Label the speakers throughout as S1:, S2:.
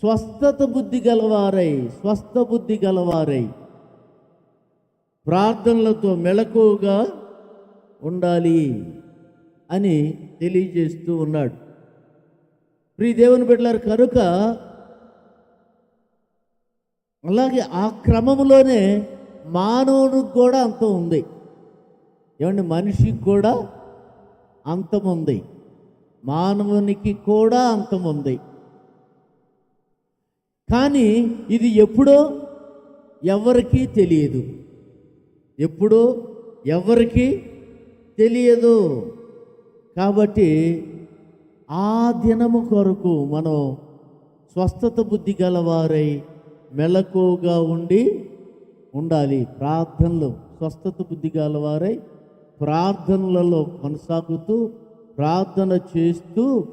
S1: స్వస్థత బుద్ధి గలవారై స్వస్థ బుద్ధి గలవారై. ప్రార్థనలతో మెలకువగా ఉండాలి అని తెలియజేస్తూ ఉన్నాడు. ప్రియ దేవుని బిడ్డలారు కనుక అలాగే ఆ క్రమంలోనే మానవునికి కూడా అంతం ఉంది. ఏమండి? మనిషికి కూడా అంతం ఉంది. మానవునికి కూడా అంతం ఉంది. కానీ ఇది ఎప్పుడో ఎవరికీ తెలియదు. ఎప్పుడో ఎవరికీ తెలియదు. కాబట్టి ఆ దినము కొరకు మనం స్వస్థత బుద్ధి గలవారై మెలకుగా ఉండి ఉండాలి. ప్రార్థనలు స్వస్థత బుద్ధి గలవారై ప్రార్థనలలో కొనసాగుతూ ప్రార్థన చేస్తూ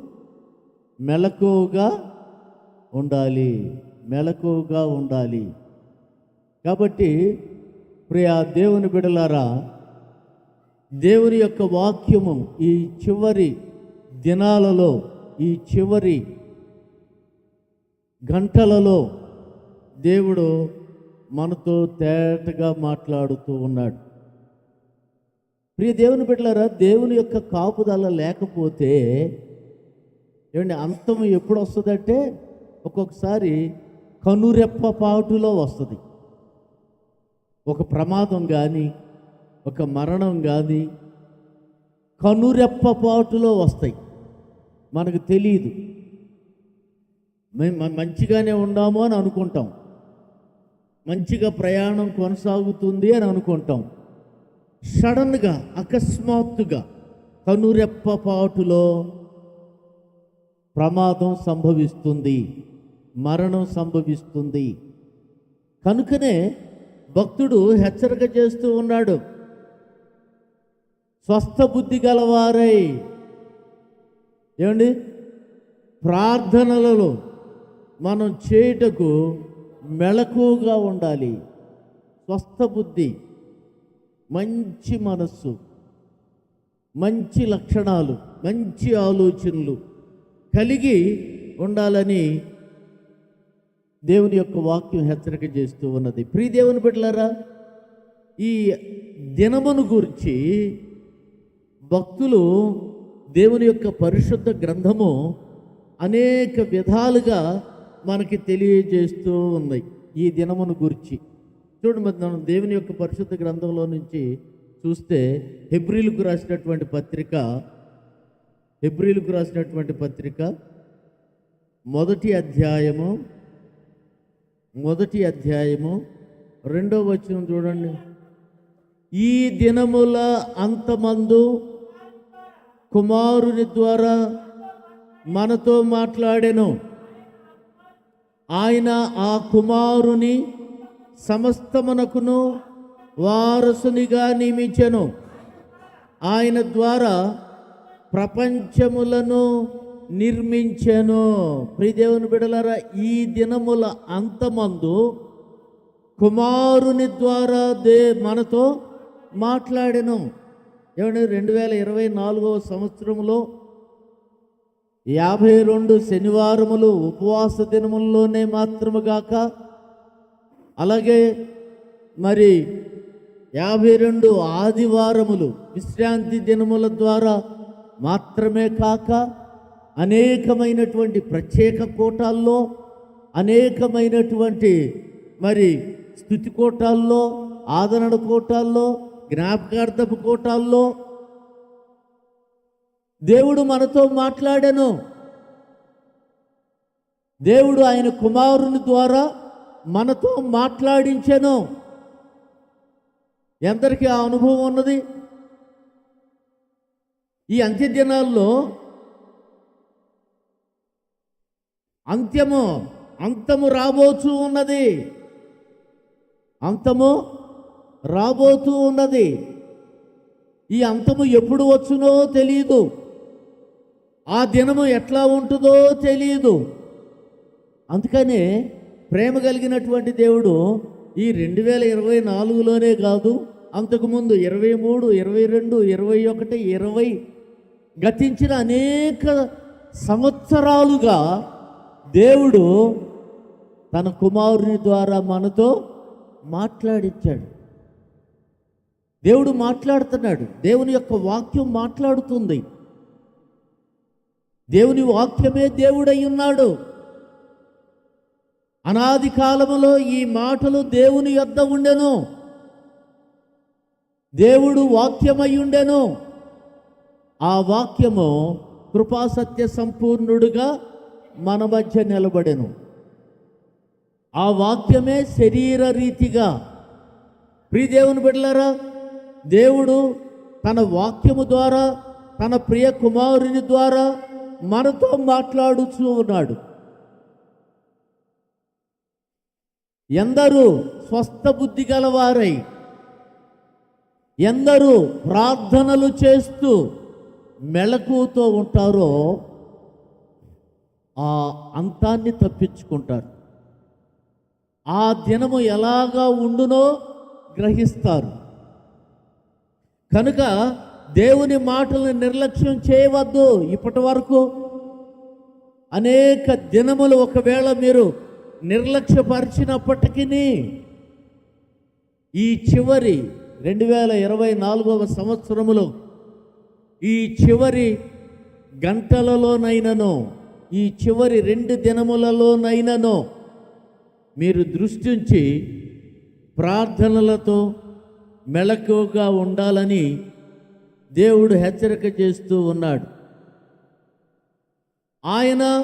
S1: మెలకుగా ఉండాలి. మెలకుగా ఉండాలి. కాబట్టి ప్రియా దేవుని బిడలారా దేవుని యొక్క వాక్యము ఈ చివరి దినాలలో ఈ చివరి గంటలలో దేవుడు మనతో తేటగా మాట్లాడుతూ ఉన్నాడు. ప్రియ దేవుని బిడ్డలారా దేవుని యొక్క కాపుదల లేకపోతే ఏమండి అంతం ఎప్పుడు వస్తుందంటే ఒక్కొక్కసారి కనురెప్ప పాటులో వస్తుంది. ఒక ప్రమాదం కానీ ఒక మరణం కానీ కనురెప్ప పాటులో వస్తాయి. మనకు తెలియదు మేము మంచిగానే ఉన్నాము అని అనుకుంటాం. మంచిగా ప్రయాణం కొనసాగుతుంది అని అనుకుంటాం. సడన్గా అకస్మాత్తుగా కనురెప్ప పాటులో ప్రమాదం సంభవిస్తుంది. మరణం సంభవిస్తుంది. కనుకనే భక్తుడు హెచ్చరిక చేస్తూ ఉన్నాడు. స్వస్థ బుద్ధి గలవారై. ఏమండి? ప్రార్థనలలో మనం చేయుటకు మెళకువగా ఉండాలి. స్వస్థ బుద్ధి మంచి మనస్సు మంచి లక్షణాలు మంచి ఆలోచనలు కలిగి ఉండాలని దేవుని యొక్క వాక్యం హెచ్చరిక చేస్తూ ఉన్నది. ప్రియ దేవుని బిడ్డలారా ఈ దినమును గురించి భక్తులు దేవుని యొక్క పరిశుద్ధ గ్రంథము అనేక విధాలుగా మనకి తెలియజేస్తూ ఉన్నాయి ఈ దినమును గురించి. చూడండి మరి మనం దేవుని యొక్క పరిశుద్ధ గ్రంథంలో నుంచి చూస్తే హెబ్రిలకు రాసినటువంటి పత్రిక హెబ్రిలకు రాసినటువంటి పత్రిక మొదటి అధ్యాయము మొదటి అధ్యాయము రెండో వచనం చూడండి. ఈ దినముల అంతమందు కుమారుని ద్వారా మనతో మాట్లాడెను. ఆయన ఆ కుమారుని సమస్తమునకును వారసునిగా నియమించెను. ఆయన ద్వారా ప్రపంచములను నిర్మించెను. ప్రిదేవుని బిడలారా ఈ దినముల అంతమందు కుమారుని ద్వారా దే మనతో మాట్లాడెను. ఏమంటే రెండు వేల ఇరవై నాలుగవ సంవత్సరంలో యాభై రెండు శనివారములు ఉపవాస దినముల్లోనే మాత్రము గాక అలాగే మరి యాభై రెండు ఆదివారములు విశ్రాంతి దినముల ద్వారా మాత్రమే కాక అనేకమైనటువంటి ప్రత్యేక కోటాల్లో అనేకమైనటువంటి మరి స్థుతి కోటాల్లో ఆదరణ కోటాల్లో జ్ఞాపకార్థపు కోటాల్లో దేవుడు మనతో మాట్లాడాను. దేవుడు ఆయన కుమారుని ద్వారా మనతో మాట్లాడించాను. ఎందరికీ ఆ అనుభవం ఉన్నది? ఈ అంత్యదినాల్లో దినాల్లో అంత్యము అంతము రాబోతూ ఉన్నది. అంతము రాబోతూ ఉన్నది. ఈ అంతము ఎప్పుడు వచ్చునో తెలియదు ఆ దినము ఎట్లా ఉంటుందో తెలియదు అందుకనే ప్రేమ కలిగినటువంటి దేవుడు ఈ రెండు వేల ఇరవై నాలుగులోనే కాదు అంతకుముందు ఇరవై మూడు ఇరవై రెండు ఇరవై ఒకటి ఇరవై గతించిన అనేక సంవత్సరాలుగా దేవుడు తన కుమారుని ద్వారా మనతో మాట్లాడించాడు దేవుడు మాట్లాడుతున్నాడు. దేవుని యొక్క వాక్యం మాట్లాడుతుంది. దేవుని వాక్యమే దేవుడై ఉన్నాడు. అనాది కాలములో ఈ మాటలు దేవుని యొద్ద ఉండెను. దేవుడు వాక్యమై ఉండెను. ఆ వాక్యము కృపాసత్య సంపూర్ణుడుగా మన మధ్య నిలబడెను. ఆ వాక్యమే శరీర రీతిగా. ప్రియదేవుని బిడ్డలారా దేవుడు తన వాక్యము ద్వారా తన ప్రియ కుమారుని ద్వారా మనతో మాట్లాడుచూ ఉన్నాడు. ఎందరూ స్వస్థ బుద్ధి గలవారై ఎందరూ ప్రార్థనలు చేస్తూ మెళకుతో ఉంటారో ఆ అంతాన్ని తప్పించుకుంటారు. ఆ దినము ఎలాగా ఉండునో గ్రహిస్తారు. కనుక దేవుని మాటలను నిర్లక్ష్యం చేయవద్దు ఇప్పటి వరకు. అనేక దినములు ఒకవేళ మీరు నిర్లక్ష్యపరిచినప్పటికీ ఈ చివరి రెండు వేల ఇరవై నాలుగవ సంవత్సరములో ఈ చివరి గంటలలోనైనను ఈ చివరి రెండు దినములలోనైనను మీరు దృష్టించి ప్రార్థనలతో మెళకువగా ఉండాలని దేవుడు హెచ్చరిక చేస్తూ ఉన్నాడు. ఆయన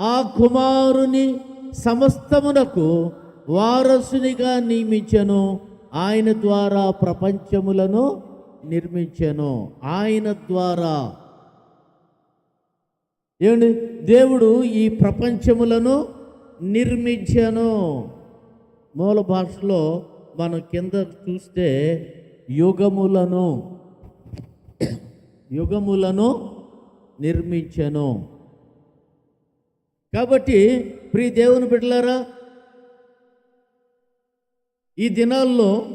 S1: ఆ కుమారుని సమస్తమునకు వారసునిగా నియమించను. ఆయన ద్వారా ప్రపంచములను నిర్మించను. ఆయన ద్వారా ఏమండి? దేవుడు ఈ ప్రపంచములను నిర్మించాను. మూల భాషలో మనం కింద చూస్తే యుగములను యుగములను నిర్మించను. కాబట్టి ప్రియ దేవుని బిడ్డలారా ఈ దినాల్లో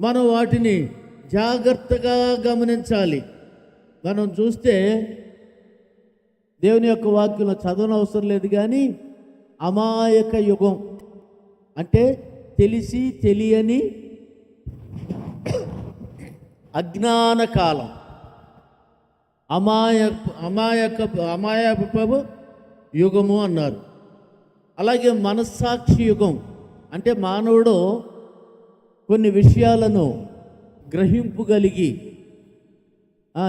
S1: మనం వాటిని జాగ్రత్తగా గమనించాలి. మనం చూస్తే దేవుని యొక్క వాక్యంలో చదవనవసరం లేదు కానీ అమాయక యుగం. అంటే తెలిసి తెలియని అజ్ఞాన కాలం. అమాయ అమాయక అమాయకపు యుగము అన్నారు. అలాగే మనస్సాక్షి యుగం. అంటే మానవుడు కొన్ని విషయాలను గ్రహింపుగలిగి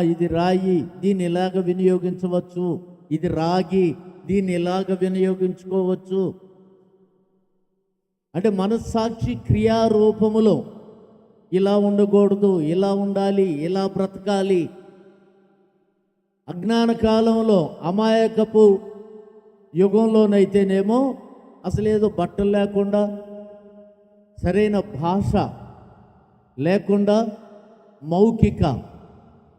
S1: ఇది రాయి దీన్ని ఇలాగ వినియోగించవచ్చు? ఇది రాగి దీన్ని ఇలాగ వినియోగించుకోవచ్చు? అంటే మనస్సాక్షి క్రియారూపములో ఇలా ఉండకూడదు ఇలా ఉండాలి ఇలా బ్రతకాలి. అజ్ఞాన కాలంలో అమాయకపు యుగంలోనైతేనేమో అసలు ఏదో బట్టలు లేకుండా సరైన భాష లేకుండా మౌఖిక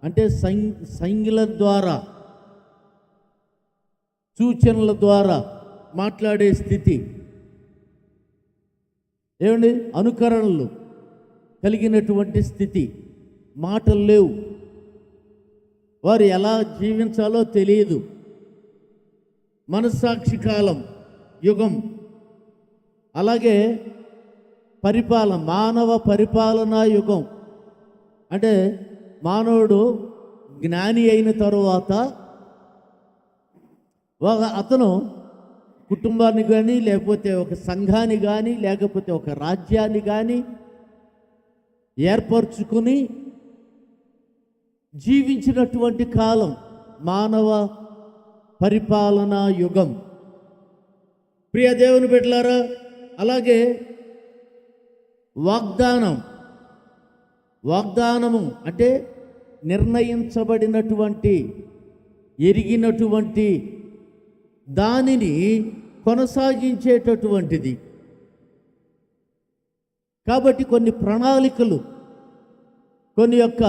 S1: అంటే సం సంజ్ఞల ద్వారా సూచనల ద్వారా మాట్లాడే స్థితి. ఏమండి? అనుకరణలు కలిగినటువంటి స్థితి. మాటలు లేవు. వారు ఎలా జీవించాలో తెలియదు. మనస్సాక్షి కాలం యుగం. అలాగే పరిపాలన మానవ పరిపాలనా యుగం. అంటే మానవుడు జ్ఞాని అయిన తరువాత అతను కుటుంబాన్ని కానీ లేకపోతే ఒక సంఘాన్ని కానీ లేకపోతే ఒక రాజ్యాన్ని కానీ ఏర్పరచుకుని జీవించినటువంటి కాలం మానవ పరిపాలనా యుగం. ప్రియ దేవుని బిడ్డలారా అలాగే వాగ్దానం వాగ్దానము అంటే నిర్ణయించబడినటువంటి ఎరిగినటువంటి దానిని కొనసాగించేటటువంటిది. కాబట్టి కొన్ని ప్రణాళికలు కొన్ని యొక్క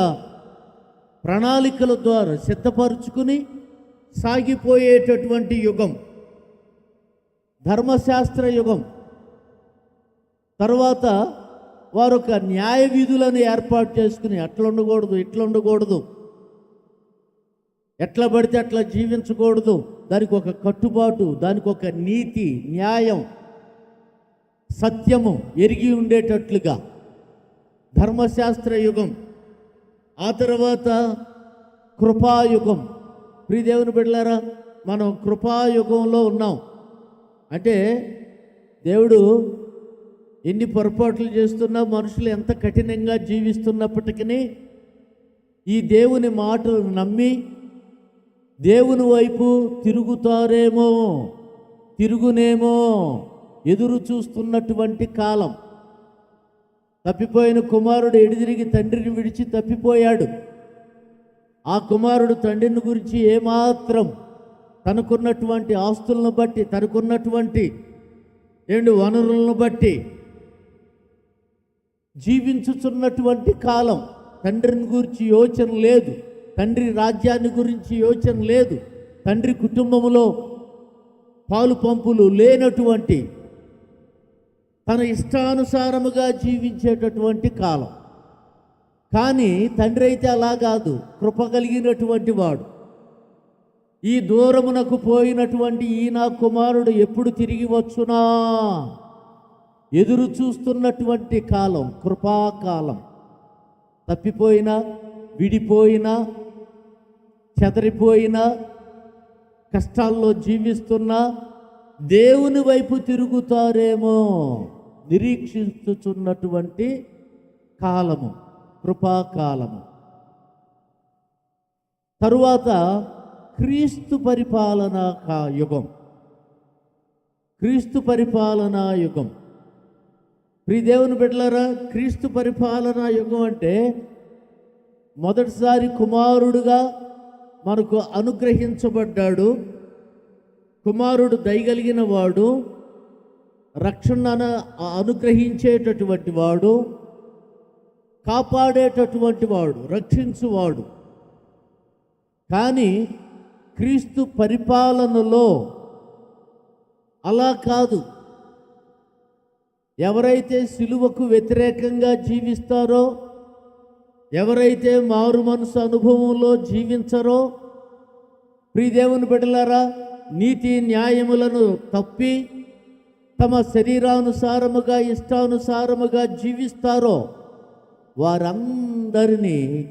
S1: ప్రణాళికల ద్వారా సిద్ధపరుచుకుని సాగిపోయేటటువంటి యుగం ధర్మశాస్త్ర యుగం. తర్వాత వారు ఒక న్యాయ విధులను ఏర్పాటు చేసుకుని అట్లా ఉండకూడదు ఇట్లా ఉండకూడదు ఎట్లా పడితే అట్లా జీవించకూడదు. దానికి ఒక కట్టుబాటు దానికి ఒక నీతి న్యాయం సత్యము ఎరిగి ఉండేటట్లుగా. ధర్మశాస్త్ర యుగం ఆ తర్వాత కృపాయుగం. ప్రియదేవుని బిడ్డలారా మనం కృపాయుగంలో ఉన్నాం. అంటే దేవుడు ఎన్ని పొరపాట్లు చేస్తున్నా మనుషులు ఎంత కఠినంగా జీవిస్తున్నప్పటికీ ఈ దేవుని మాటలు నమ్మి దేవుని వైపు తిరుగుతారేమో తిరుగునేమో ఎదురు చూస్తున్నటువంటి కాలం. తప్పిపోయిన కుమారుడు ఎడిదిరిగి తండ్రిని విడిచి తప్పిపోయాడు. ఆ కుమారుడు తండ్రిని గురించి ఏమాత్రం తనకున్నటువంటి ఆస్తులను బట్టి తనకున్నటువంటి రెండు వనరులను బట్టి జీవించుచున్నటువంటి కాలం. తండ్రిని గురించి యోచన లేదు. తండ్రి రాజ్యాన్ని గురించి యోచన లేదు. తండ్రి కుటుంబంలో పాలు పంపులు లేనటువంటి తన ఇష్టానుసారముగా జీవించేటటువంటి కాలం. కానీ తండ్రి అయితే అలా కాదు కృప కలిగినటువంటి వాడు. ఈ దూరమునకు పోయినటువంటి ఈ నా కుమారుడు ఎప్పుడు తిరిగి వచ్చునా? ఎదురు చూస్తున్నటువంటి కాలం కృపాకాలం. తప్పిపోయినా విడిపోయినా చెదరిపోయిన కష్టాల్లో జీవిస్తున్న దేవుని వైపు తిరుగుతారేమో నిరీక్షించుచున్నటువంటి కాలము కృపాకాలము. తరువాత క్రీస్తు పరిపాలనా కా యుగం. క్రీస్తు పరిపాలనా యుగం. ప్రియ దేవుని బిడ్డలారా క్రీస్తు పరిపాలనా యుగం అంటే మొదటిసారి కుమారుడుగా మనకు అనుగ్రహించబడ్డాడు. కుమారుడు దయగలిగిన వాడు రక్షణ అనుగ్రహించేటటువంటి వాడు కాపాడేటటువంటి వాడు రక్షించువాడు. కానీ క్రీస్తు పరిపాలనలో అలా కాదు. ఎవరైతే సిలువకు వ్యతిరేకంగా జీవిస్తారో ఎవరైతే మారు మనసు అనుభవంలో జీవించరో ప్రియదేవుని బిడ్డలారా నీతి న్యాయములను తప్పి తమ శరీరానుసారముగా ఇష్టానుసారముగా జీవిస్తారో వారందరినీ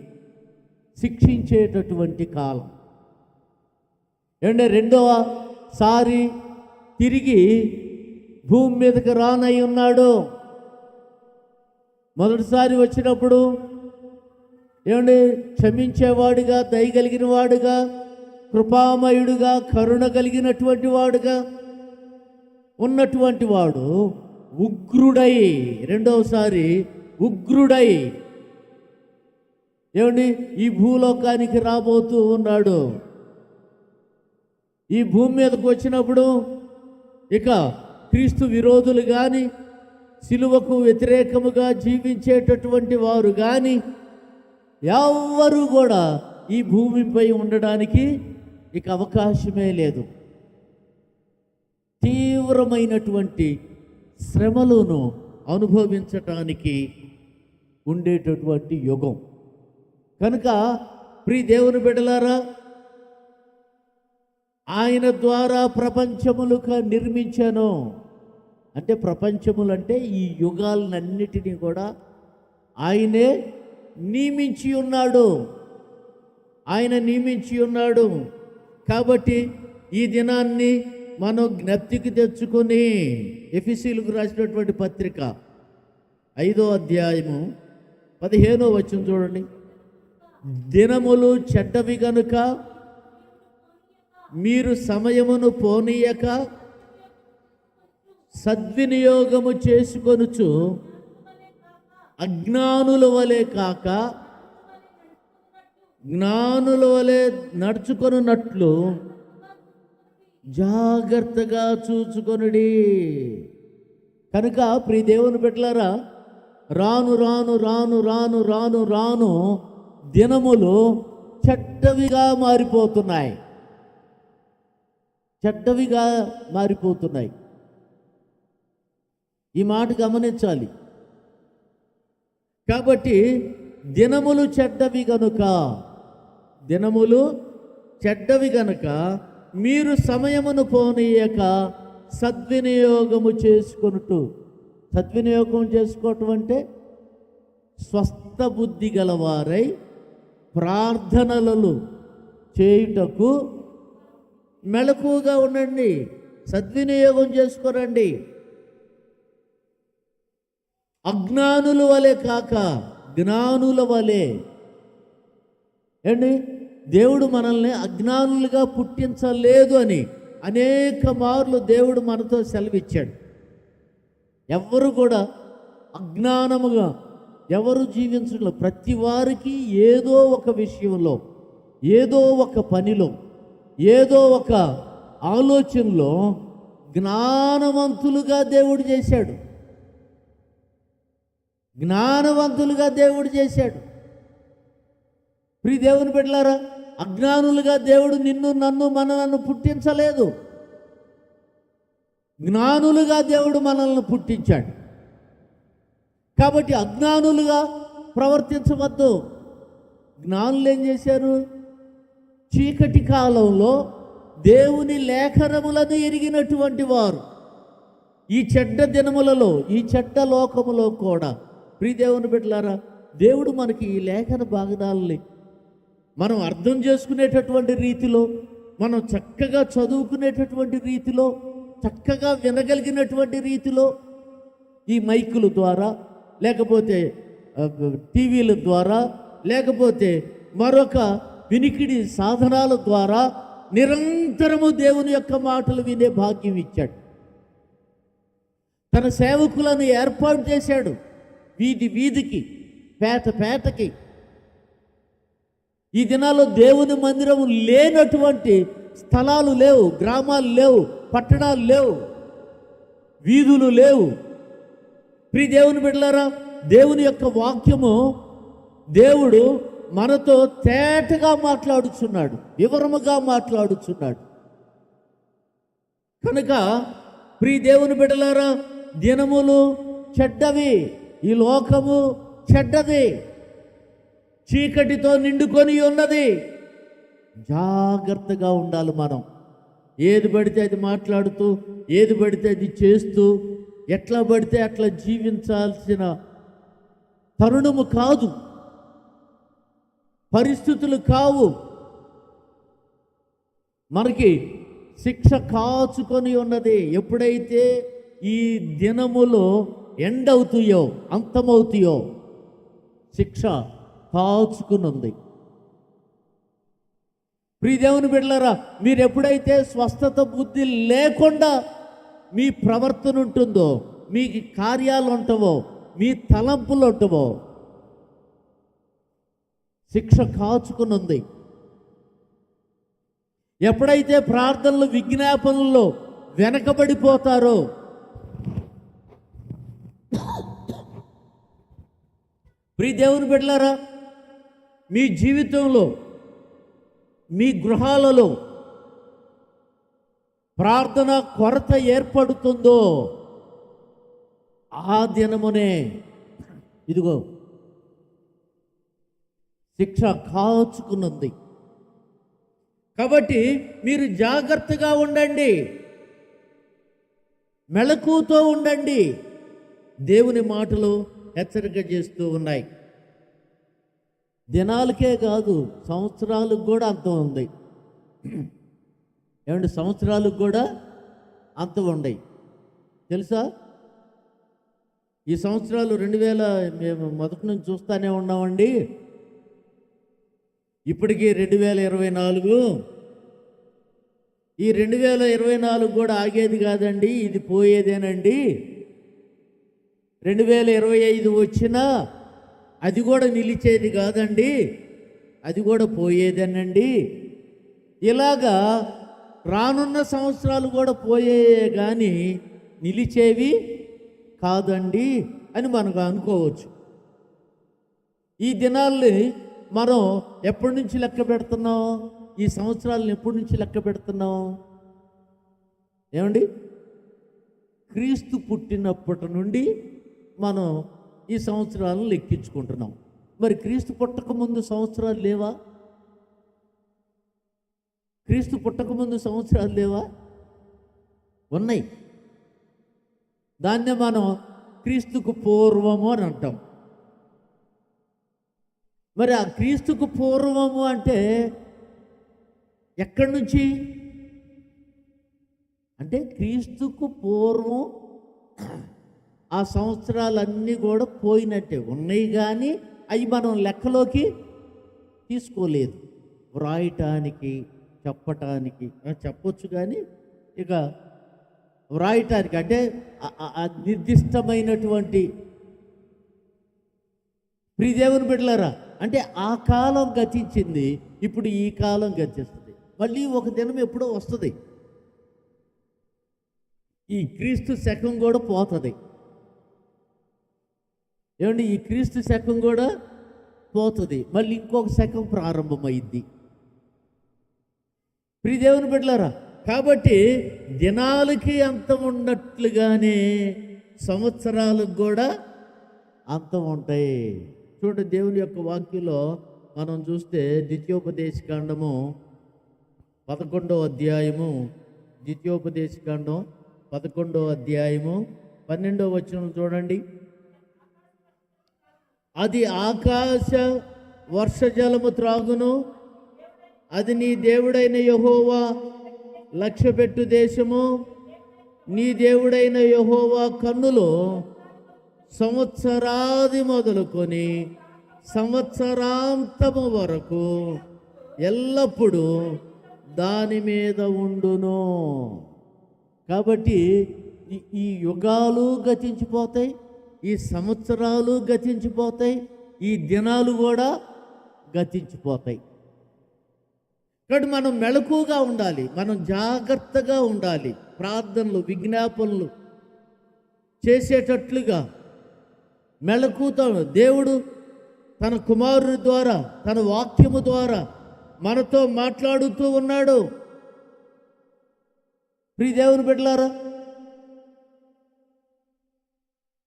S1: శిక్షించేటటువంటి కాలం. ఏంటంటే రెండవ సారి తిరిగి భూమి మీదకి రానై ఉన్నాడు. మొదటిసారి వచ్చినప్పుడు ఏమండి? క్షమించేవాడుగా దయగలిగిన వాడుగా కృపామయుడుగా కరుణ కలిగినటువంటి వాడుగా ఉన్నటువంటి వాడు ఉగ్రుడై రెండవసారి ఉగ్రుడై. ఏమండి? ఈ భూలోకానికి రాబోతూ ఉన్నాడు. ఈ భూమి మీదకు వచ్చినప్పుడు ఇక క్రీస్తు విరోధులు కానీ సిలువకు వ్యతిరేకముగా జీవించేటటువంటి వారు కానీ ఎవ్వరూ కూడా ఈ భూమిపై ఉండడానికి ఇక అవకాశమే లేదు. తీవ్రమైనటువంటి శ్రమలను అనుభవించటానికి ఉండేటటువంటి యుగం. కనుక ప్రి దేవుని బిడలారా ఆయన ద్వారా ప్రపంచములుగా నిర్మించాను. అంటే ప్రపంచములు అంటే ఈ యుగాలన్నిటినీ కూడా ఆయనే నియమించి ఉన్నాడు. ఆయన నియమించి ఉన్నాడు. కాబట్టి ఈ దినాన్ని మనం జ్ఞప్తికి తెచ్చుకొని ఎఫిసీలకు రాసినటువంటి పత్రిక ఐదో అధ్యాయము పదిహేనో వచ్చింది చూడండి. దినములు చెడ్డవి గనుక మీరు సమయమును పోనీయక సద్వినియోగము చేసుకొనుచు అజ్ఞానుల వలె కాక జ్ఞానుల వలె నడుచుకొనున్నట్లు జాగ్రత్తగా చూచుకొనుడి. కనుక ప్రియ దేవుని పెట్టలారా రాను రాను రాను రాను రాను రాను దినములు చెడ్డవిగా మారిపోతున్నాయి. చెడ్డవిగా మారిపోతున్నాయి. ఈ మాట గమనించాలి. కాబట్టి దినములు చెడ్డవి గనుక దినములు చెడ్డవి గనుక మీరు సమయమును పోనీయక సద్వినియోగము చేసుకొనుటూ. సద్వినియోగం చేసుకోవటం అంటే స్వస్థ బుద్ధి గలవారై ప్రార్థనలను చేయుటకు మెలకుగా ఉండండి సద్వినియోగం చేసుకోరండి. అజ్ఞానుల వలె కాక జ్ఞానుల వలె. ఏండి దేవుడు మనల్ని అజ్ఞానులుగా పుట్టించలేదు అని అనేక మార్లు దేవుడు మనతో సెలవిచ్చాడు. ఎవరు కూడా అజ్ఞానముగా ఎవరు జీవించడం ప్రతి వారికి ఏదో ఒక విషయంలో ఏదో ఒక పనిలో ఏదో ఒక ఆలోచనలో జ్ఞానవంతులుగా దేవుడు చేశాడు. జ్ఞానవంతులుగా దేవుడు చేశాడు. ప్రి దేవుని బిడ్డలారా అజ్ఞానులుగా దేవుడు నిన్ను నన్ను మన నన్ను పుట్టించలేదు. జ్ఞానులుగా దేవుడు మనల్ని పుట్టించాడు. కాబట్టి అజ్ఞానులుగా ప్రవర్తించవద్దు. జ్ఞానులు ఏం చేశారు? చీకటి కాలంలో దేవుని లేఖనములను ఎరిగినటువంటి వారు. ఈ చెడ్డ దినములలో ఈ చెడ్డ లోకములో కూడా ప్రియదేవుని బిడ్డలారా దేవుడు మనకి ఈ లేఖన భాగదాలని మనం అర్థం చేసుకునేటటువంటి రీతిలో మనం చక్కగా చదువుకునేటటువంటి రీతిలో చక్కగా వినగలిగినటువంటి రీతిలో ఈ మైకుల ద్వారా లేకపోతే టీవీల ద్వారా లేకపోతే మరొక వినికిడి సాధనాల ద్వారా నిరంతరము దేవుని యొక్క మాటలు వినే భాగ్యం ఇచ్చాడు. తన సేవకులను ఏర్పాటు చేశాడు. వీధి వీధికి పేట పేటకి. ఈ దినాల్లో దేవుని మందిరం లేనటువంటి స్థలాలు లేవు గ్రామాలు లేవు పట్టణాలు లేవు వీధులు లేవు. ప్రి దేవుని బిడ్డలారా దేవుని యొక్క వాక్యము దేవుడు మనతో తేటగా మాట్లాడుచున్నాడు వివరముగా మాట్లాడుచున్నాడు. కనుక ప్రి దేవుని బిడ్డలారా దినములు చెడ్డవి. ఈ లోకము చెడ్డది. చీకటితో నిండుకొని ఉన్నది. జాగ్రత్తగా ఉండాలి మనం. ఏది పడితే అది మాట్లాడుతూ ఏది పడితే అది చేస్తూ ఎట్లా పడితే అట్లా జీవించాల్సిన తరుణము కాదు. పరిస్థితులు కావు. మనకి శిక్ష కాచుకొని ఉన్నది. ఎప్పుడైతే ఈ దినములో ఎండ్ అవుతాయో అంతమవుతాయో శిక్ష కాచుకునుంది ప్రియదేవుని బిడ్డలారా మీరు ఎప్పుడైతే స్వస్థత బుద్ధి లేకుండా మీ ప్రవర్తన ఉంటుందో మీ కార్యాలు ఉంటవో మీ తలంపులు ఉంటవో శిక్ష కాచుకునుంది. ఎప్పుడైతే ప్రార్థనలు విజ్ఞాపనల్లో వెనకబడిపోతారో ప్రియ దేవుని బిడ్డలారా మీ జీవితంలో మీ గృహాలలో ప్రార్థన కొరత ఏర్పడుతుందో ఆ దినమునే ఇదిగో శిక్ష కాచుకున్నది. కాబట్టి మీరు జాగ్రత్తగా ఉండండి. మెళకుతో ఉండండి. దేవుని మాటలు హెచ్చరిక చేస్తూ ఉన్నాయి. దినాలకే కాదు సంవత్సరాలకు కూడా అంతం ఉంది. ఏమంటే సంవత్సరాలకు కూడా అంతం ఉన్నాయి తెలుసా? ఈ సంవత్సరాలు రెండు వేల మేము మొదటి నుంచి చూస్తూనే ఉన్నామండి. ఇప్పటికీ రెండు వేల ఇరవై నాలుగు. ఈ రెండు వేల ఇరవై నాలుగు కూడా ఆగేది కాదండి ఇది పోయేదేనండి. రెండు వేల ఇరవై ఐదు వచ్చినా అది కూడా నిలిచేది కాదండి. అది కూడా పోయేదేనండి. ఇలాగా రానున్న సంవత్సరాలు కూడా పోయే కానీ నిలిచేవి కాదండి అని మనకు అనుకోవచ్చు. ఈ దినాల్ని మనం ఎప్పటి నుంచి లెక్క పెడుతున్నాం? ఈ సంవత్సరాలను ఎప్పటి నుంచి లెక్క పెడుతున్నాం? ఏమండి? క్రీస్తు పుట్టినప్పటి నుండి మనం ఈ సంవత్సరాలను లెక్కించుకుంటున్నాం. మరి క్రీస్తు పుట్టక ముందు సంవత్సరాలు లేవా? క్రీస్తు పుట్టకముందు సంవత్సరాలు లేవా? ఉన్నాయి. దాన్నే మనం క్రీస్తుకు పూర్వము అని అంటాం. మరి ఆ క్రీస్తుకు పూర్వము అంటే ఎక్కడి నుంచి? అంటే క్రీస్తుకు పూర్వం ఆ సంవత్సరాలన్నీ కూడా పోయినట్టే. ఉన్నాయి కానీ అవి మనం లెక్కలోకి తీసుకోలేదు. వ్రాయటానికి చెప్పటానికి చెప్పొచ్చు కానీ ఇక వ్రాయటానికి అంటే నిర్దిష్టమైనటువంటి ప్రియదేవుని బిడ్డలరా అంటే ఆ కాలం గతించింది ఇప్పుడు ఈ కాలం గతిస్తుంది. మళ్ళీ ఒక దినం ఎప్పుడో వస్తుంది. ఈ క్రీస్తు శకం కూడా పోతుంది. ఏమండి ఈ క్రీస్తు శకం కూడా పోతుంది. మళ్ళీ ఇంకొక శకం ప్రారంభమైంది ప్రియదేవుని బిడ్డలారా కాబట్టి దినాలకి అంతం ఉన్నట్లుగానే సంవత్సరాలకు కూడా అంతం ఉంటాయి. చూడండి దేవుని యొక్క వాక్యంలో మనం చూస్తే ద్వితీయోపదేశకాండము పదకొండో అధ్యాయము ద్వితీయోపదేశకాండం పదకొండో అధ్యాయము పన్నెండో వచనం చూడండి. అది ఆకాశ వర్షజలము త్రాగును. అది నీ దేవుడైన యహోవా లక్ష్యపెట్టు దేశము. నీ దేవుడైన యహోవా కన్నులో సంవత్సరాది మొదలుకొని సంవత్సరాంతము వరకు ఎల్లప్పుడూ దాని మీద ఉండును. కాబట్టి ఈ- ఈ యుగాలు గతించిపోతాయి. ఈ సంవత్సరాలు గతించిపోతాయి ఈ దినాలు కూడా గతించిపోతాయి. కాబట్టి మనం మెలకుగా ఉండాలి మనం జాగ్రత్తగా ఉండాలి ప్రార్థనలు విజ్ఞాపనలు చేసేటట్లుగా మెలకుతో దేవుడు తన కుమారుని ద్వారా తన వాక్యము ద్వారా మనతో మాట్లాడుతూ ఉన్నాడు. ప్రీ దేవుని బిడ్డలారా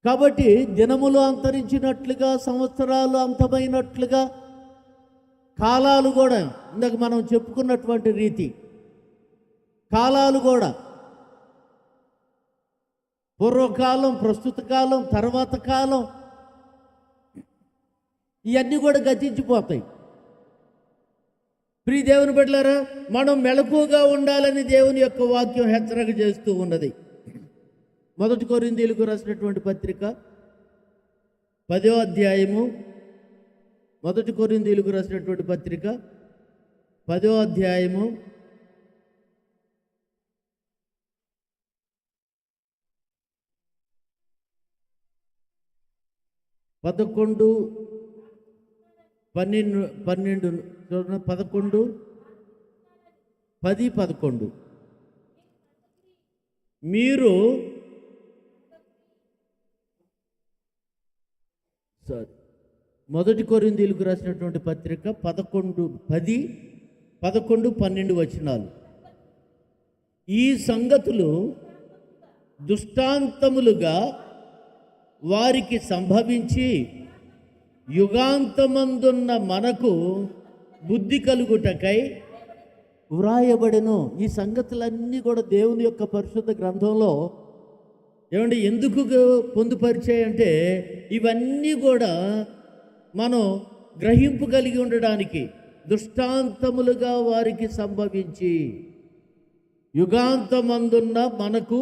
S1: కాబట్టి దినములు అంతరించినట్లుగా సంవత్సరాలు అంతమైనట్లుగా కాలాలు కూడా ఇందాక మనం చెప్పుకున్నటువంటి రీతి. కాలాలు కూడా పూర్వకాలం ప్రస్తుత కాలం తర్వాత కాలం ఇవన్నీ కూడా గతించిపోతాయి. ప్రియ దేవుని బిడ్డలారా మనం మెలకుగా ఉండాలని దేవుని యొక్క వాక్యం హెచ్చరిక చేస్తూ ఉన్నది. మొదటి కొరిందీలకు రాసినటువంటి పత్రిక పదో అధ్యాయము. మొదటి కొరిందీలకు రాసినటువంటి పత్రిక పదో అధ్యాయము. పదకొండు పన్నెండు పన్నెండు చూడండి పదకొండు పది పదకొండు. మీరు సారీ మొదటి కొరిందీలకు రాసినటువంటి పత్రిక పదకొండు పది పదకొండు పన్నెండు వచనాలు. ఈ సంగతులు దుష్టాంతములుగా వారికి సంభవించి యుగాంతమందున్న మనకు బుద్ధి కలుగుటకై వ్రాయబడెను. ఈ సంగతులన్నీ కూడా దేవుని యొక్క పరిశుద్ధ గ్రంథంలో ఏమంటే ఎందుకు పొందుపరిచాయి అంటే ఇవన్నీ కూడా మనం గ్రహింపు కలిగి ఉండడానికి దృష్టాంతములుగా వారికి సంభవించి యుగాంతమందున్న మనకు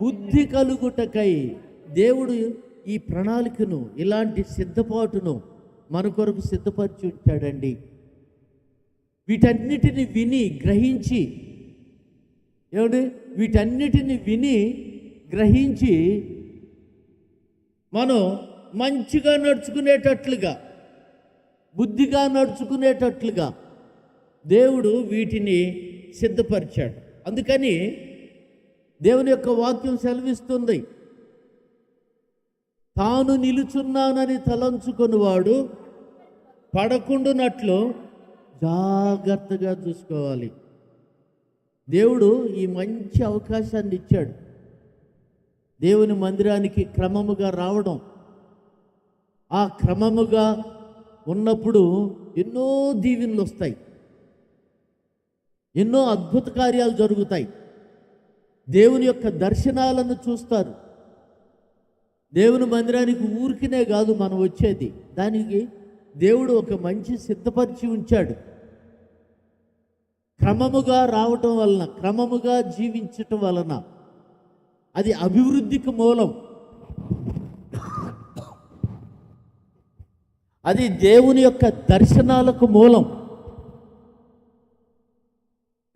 S1: బుద్ధి కలుగుటకై దేవుడు ఈ ప్రణాళికను ఇలాంటి సిద్ధపాటును మన కొరకు సిద్ధపరిచి ఉంచాడండి వీటన్నిటిని విని గ్రహించి ఏమండి వీటన్నిటిని విని గ్రహించి మనం మంచిగా నడుచుకునేటట్లుగా బుద్ధిగా నడుచుకునేటట్లుగా దేవుడు వీటిని సిద్ధపరిచాడు. అందుకని దేవుని యొక్క వాక్యం సెలవిస్తుంది. తాను నిలుచున్నానని తలంచుకునివాడు పడకుండునట్లు జాగ్రత్తగా చూసుకోవాలి. దేవుడు ఈ మంచి అవకాశాన్ని ఇచ్చాడు. దేవుని మందిరానికి క్రమముగా రావడం. ఆ క్రమముగా ఉన్నప్పుడు ఎన్నో దీవెనలు వస్తాయి. ఎన్నో అద్భుత కార్యాలు జరుగుతాయి. దేవుని యొక్క దర్శనాలను చూస్తారు. దేవుని మందిరానికి ఊరికినే కాదు మనం వచ్చేది. దానికి దేవుడు ఒక మంచి సిద్ధపరిచి ఉంచాడు. క్రమముగా రావటం వలన క్రమముగా జీవించటం వలన అది అభివృద్ధికి మూలం. అది దేవుని యొక్క దర్శనాలకు మూలం.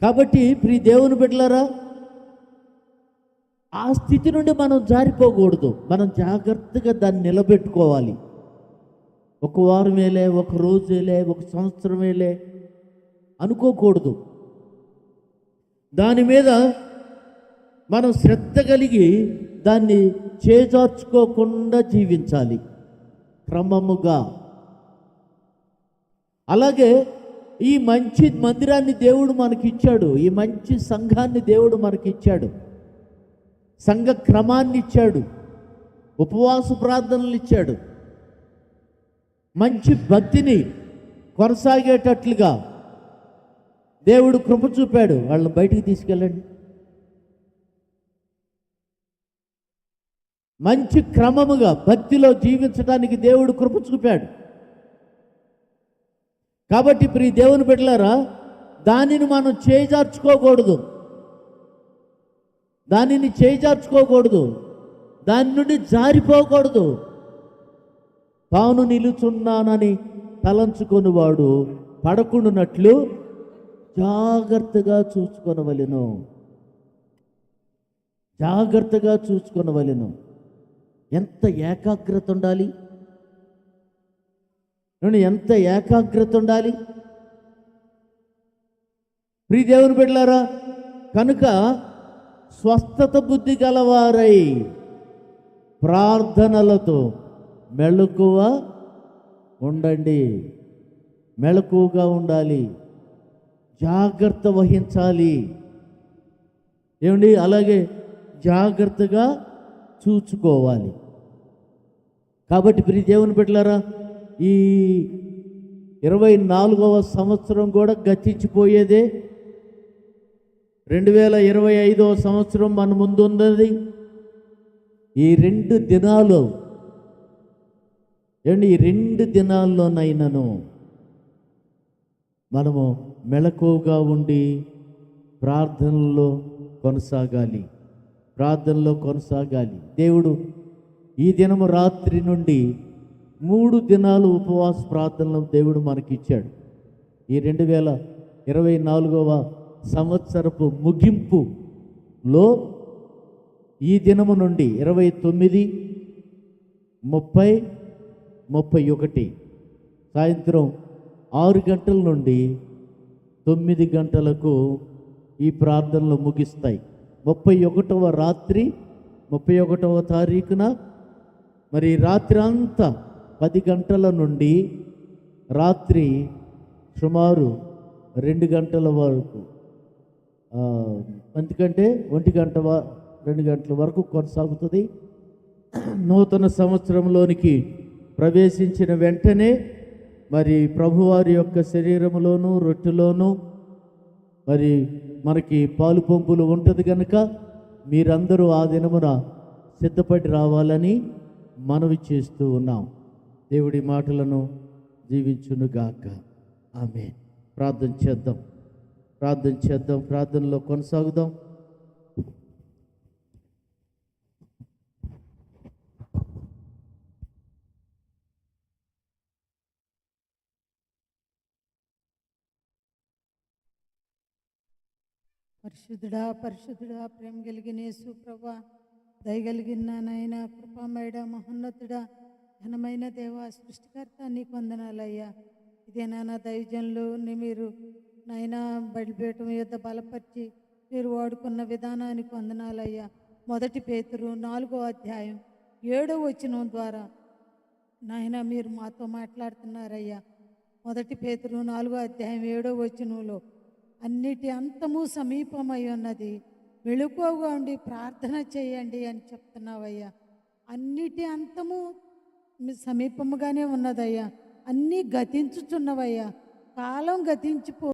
S1: కాబట్టి ప్రీ దేవుని బిడ్డలారా ఆ స్థితి నుండి మనం జారిపోకూడదు. మనం జాగ్రత్తగా దాన్ని నిలబెట్టుకోవాలి. ఒక వారం వేలే ఒక రోజు వేలే ఒక సంవత్సరం వేలే అనుకోకూడదు. దాని మీద మనం శ్రద్ధ కలిగి దాన్ని చేజార్చుకోకుండా జీవించాలి. క్రమముగా. అలాగే ఈ మంచి మందిరాన్ని దేవుడు మనకి ఇచ్చాడు ఈ మంచి సంఘాన్ని దేవుడు మనకి ఇచ్చాడు సంఘ క్రమాన్ని ఇచ్చాడు ఉపవాస ప్రార్థనలు ఇచ్చాడు మంచి భక్తిని కొనసాగేటట్లుగా దేవుడు కృప చూపాడు. వాళ్ళని బయటికి తీసుకెళ్ళండి. మంచి క్రమముగా భక్తిలో జీవించడానికి దేవుడు కృప చూపాడు. కాబట్టి ప్రియ దేవుని బిడ్డలారా దానిని మనం చేజార్చుకోకూడదు. దానిని చేజార్చుకోకూడదు. దాని నుండి జారిపోకూడదు. తాను నిలుచున్నానని తలంచుకొని వాడు పడకుండునట్లు జాగ్రత్తగా చూసుకొనవలెను. జాగ్రత్తగా చూసుకొనవలెను. ఎంత ఏకాగ్రత ఉండాలి? నేను ఎంత ఏకాగ్రత ఉండాలి? ప్రీ దేవుని బిడ్డలారా కనుక స్వస్థత బుద్ధి గలవారై ప్రార్థనలతో మెళకువ ఉండండి. మెళకువగా ఉండాలి. జాగ్రత్త వహించాలి. ఏమండి? అలాగే జాగ్రత్తగా చూసుకోవాలి కాబట్టి ప్రియ దేవుని బిడ్డలారా ఈ ఇరవై నాలుగవ సంవత్సరం కూడా గతించిపోయేదే. రెండు వేల ఇరవై ఐదవ సంవత్సరం మన ముందు ఉన్నది ఈ రెండు దినాలు ఏమండి ఈ రెండు దినాల్లోనైనాను మనము మెలకువగా ఉండి ప్రార్థనలో కొనసాగాలి. ప్రార్థనలో కొనసాగాలి. దేవుడు ఈ దినము రాత్రి నుండి మూడు దినాలు ఉపవాస ప్రార్థనలు దేవుడు మనకిచ్చాడు. ఈ రెండు వేల ఇరవై నాలుగవ సంవత్సరపు ముగింపులో ఈ దినము నుండి ఇరవై తొమ్మిది ముప్పై ముప్పై ఒకటి సాయంత్రం ఆరు గంటల నుండి తొమ్మిది గంటలకు ఈ ప్రార్థనలు ముగిస్తాయి. ముప్పై ఒకటవ రాత్రి ముప్పై ఒకటవ తారీఖున మరి రాత్రి అంతా పది గంటల నుండి రాత్రి సుమారు రెండు గంటల వరకు ఎందుకంటే ఒంటి గంట రెండు గంటల వరకు కొనసాగుతుంది. నూతన సంవత్సరంలోనికి ప్రవేశించిన వెంటనే మరి ప్రభువారి యొక్క శరీరంలోనూ రొట్టెలోనూ మరి మనకి పాలు పంపులు ఉంటుంది కనుక మీరందరూ ఆ దినమున సిద్ధపడి రావాలని మనవి చేస్తూ ఉన్నాం. దేవుడి మాటలను జీవించునుగాక. ఆమె ప్రార్థన చేద్దాం. ప్రార్థన చేద్దాం. ప్రార్థనలో కొనసాగుదాం.
S2: పరిశుద్ధుడా పరిశుద్ధుడా ప్రేమ కలిగిన యేసు ప్రభా దయగలిగిన నాయన కృపామేడ మహోన్నతుడా ఘనమైన దేవ సృష్టికర్త నీకు వందనాలయ్యా ఇదే నాన్న దైవజనులు ని మీరు నాయన బయలుపేయటం యుద్ధ బలపరిచి మీరు వాడుకున్న విధానానికి వందనాలయ్యా మొదటి పేతురు నాలుగో అధ్యాయం ఏడో వచనం ద్వారా నాయన మీరు మాతో మాట్లాడుతున్నారయ్యా. మొదటి పేతురు నాలుగో అధ్యాయం ఏడో వచనంలో అన్నిటి అంతము సమీపమై ఉన్నది. వెళుకోగా ఉండి ప్రార్థన చేయండి అని చెప్తున్నావయ్యా. అన్నిటి అంతము సమీపముగానే ఉన్నదయ్యా. అన్నీ గతించుచున్నవయ్యా. కాలం గతించిపో